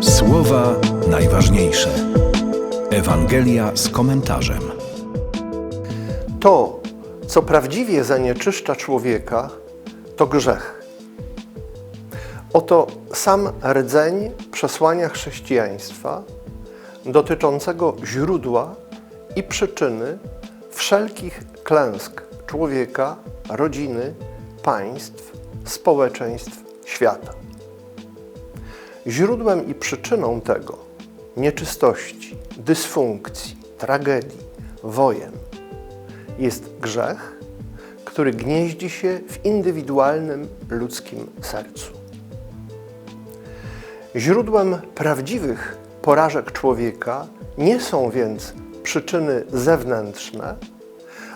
Słowa najważniejsze. Ewangelia z komentarzem. To, co prawdziwie zanieczyszcza człowieka, to grzech. Oto sam rdzeń przesłania chrześcijaństwa dotyczącego źródła i przyczyny wszelkich klęsk człowieka, rodziny, państw, społeczeństw świata. Źródłem i przyczyną tego nieczystości, dysfunkcji, tragedii, wojen jest grzech, który gnieździ się w indywidualnym ludzkim sercu. Źródłem prawdziwych porażek człowieka nie są więc przyczyny zewnętrzne,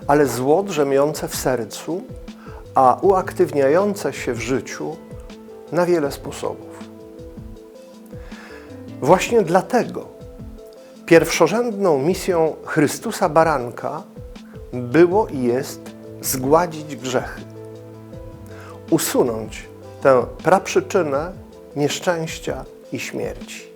ale zło drzemiące w sercu, a uaktywniające się w życiu na wiele sposobów. Właśnie dlatego pierwszorzędną misją Chrystusa Baranka było i jest zgładzić grzechy, usunąć tę praprzyczynę nieszczęścia i śmierci.